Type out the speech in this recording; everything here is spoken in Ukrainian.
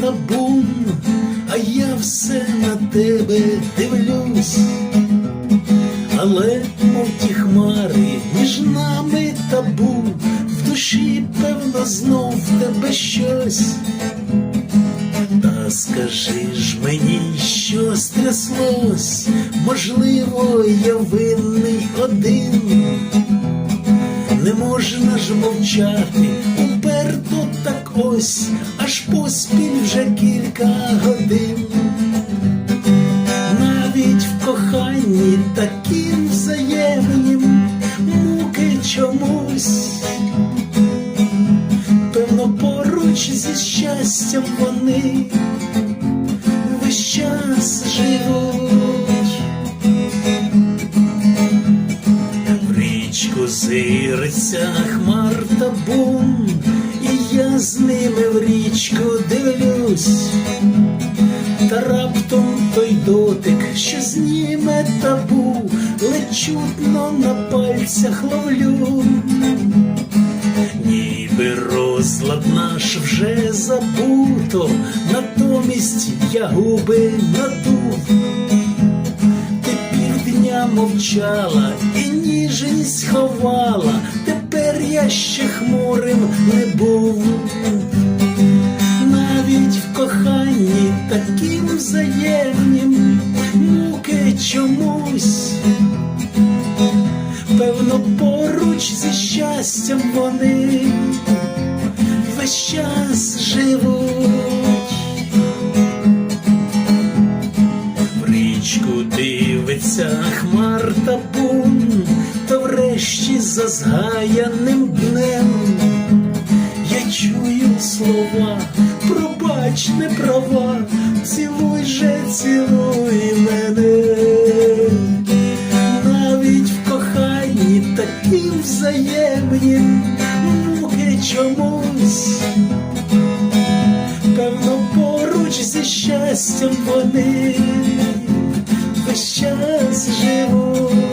табун, а я все на тебе дивлюсь, але мов ті хмари між нами табу, в душі, певно, знов в тебе щось. Та скажи ж мені, що стряслось, можливо, я винний один. Не можна ж мовчати, ось, аж поспіль вже кілька годин. Навіть в коханні таким взаємнім муки чомусь. Певно, поруч зі щастям вони весь час живуть. В річку зириться хмар та бун, і я з ними в річку дивлюсь, та раптом той дотик, що зніме табу, ледь чутно на пальцях ловлю. Ніби розлад наш вже забуто, натомість я губи надув. Ти півдня мовчала і ніжність ховала, тепер я ще хмурим не був. Навіть в коханні таким взаємнім муки чомусь. Певно, поруч зі щастям вони весь час живуть. В річку дивиться хмар та бун, та за згаяним днем я чую слова, пробач не права, цілуй же, цілуй мене навіть в коханні таким взаємнім муки чомусь. Певно, поруч зі щастям вони весь час живуть.